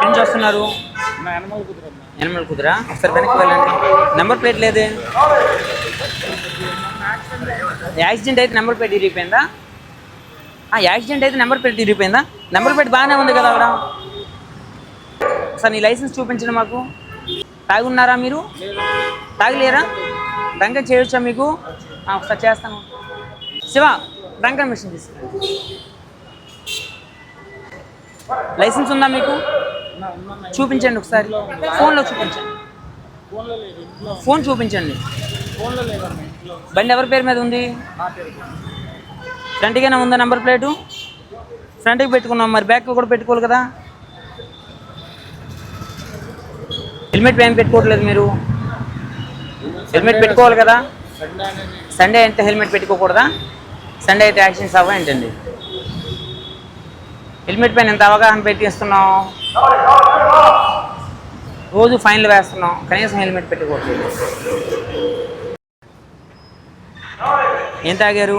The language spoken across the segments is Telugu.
ఎక్కడి నుంచి వస్తున్నారు ఎనిమల్ కుదిరా? ఒకసారి వెనక్కి వెళ్ళండి. నెంబర్ ప్లేట్ లేదే. యాక్సిడెంట్ అయితే నెంబర్ ప్లేట్ ఇరిగిపోయిందా? ఆ, యాక్సిడెంట్ అయితే నెంబర్ ప్లేట్ ఇరిగిపోయిందా? నెంబర్ ప్లేట్ బాగానే ఉంది కదా అక్కడ సార్ నీ లైసెన్స్ చూపించండి మాకు. తాగి ఉన్నారా మీరు? తాగలేరా? డ్రంకన్ చేయొచ్చా మీకు? ఒకసారి చేస్తాను. శివ డ్రంకన్ మిషన్ తీసుకురండి. లైసెన్స్ ఉందా మీకు? చూపించండి ఒకసారి. ఫోన్లో చూపించండి. ఫోన్ చూపించండి. బండి ఎవరి పేరు మీద ఉంది? ఫ్రంట్గానే ఉందా నెంబర్ ప్లేటు? ఫ్రంట్కి పెట్టుకున్నాం మరి బ్యాక్ కూడా పెట్టుకోవాలి కదా. హెల్మెట్ ఏం పెట్టుకోవట్లేదు మీరు? హెల్మెట్ పెట్టుకోవాలి కదా. సండే అంటే అయితే హెల్మెట్ పెట్టుకోకూడదా? సండే అయితే యాక్సిడెంట్స్ అవ్వ ఏంటండి? హెల్మెట్ పైన ఎంత అవగాహన పెట్టిస్తున్నాం రోజు ఫైన్లు వేస్తున్నాం. కనీసం హెల్మెట్ పెట్టుకోవట్లేదు ఏం తాగారు?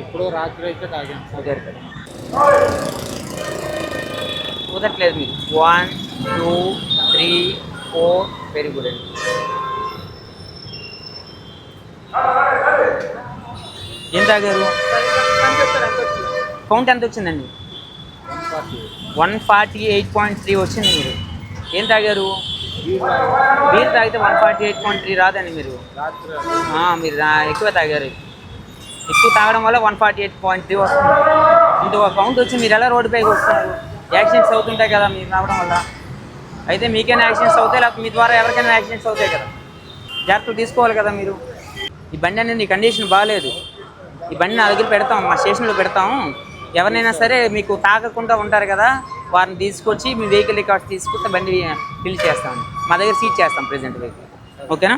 ఎప్పుడో రాత్రి అయితే తాగాను కుదరదు కుదరట్లేదు మీకు. One two three four very good అండి ఏం తాగారు? కౌంట్ ఎంత వచ్చిందండి? One forty eight point three వచ్చింది మీరు. ఏం తాగారు? బీర్ తాగితే one forty eight point three రాదండి మీరు. మీరు ఎక్కువ తాగారు. ఎక్కువ తాగడం వల్ల one forty eight point three వస్తుంది. ఇంత ఒక కౌంట్ వచ్చి మీరు ఎలా రోడ్డు పైకి వస్తారు? యాక్సిడెంట్స్ అవుతుంటాయి కదా మీరు రావడం వల్ల. అయితే మీకైనా యాక్సిడెంట్స్ అవుతాయి లేకపోతే మీ ద్వారా ఎవరికైనా యాక్సిడెంట్స్ అవుతాయి కదా. జాగ్రత్తలు తీసుకోవాలి కదా మీరు. ఈ బండి అనేది కండిషన్ బాగాలేదు ఈ బండి నా దగ్గర పెడతాం మా స్టేషన్లో పెడతాం. ఎవరినైనా సరే మీకు తాగకుండా ఉంటారు కదా వారిని తీసుకొచ్చి మీ వెహికల్ రికార్డ్స్ తీసుకుంటే బండి ఫిల్ చేస్తాం. మా దగ్గర సీట్ చేస్తాం ప్రెజెంట్ వెహికల్ ఓకేనా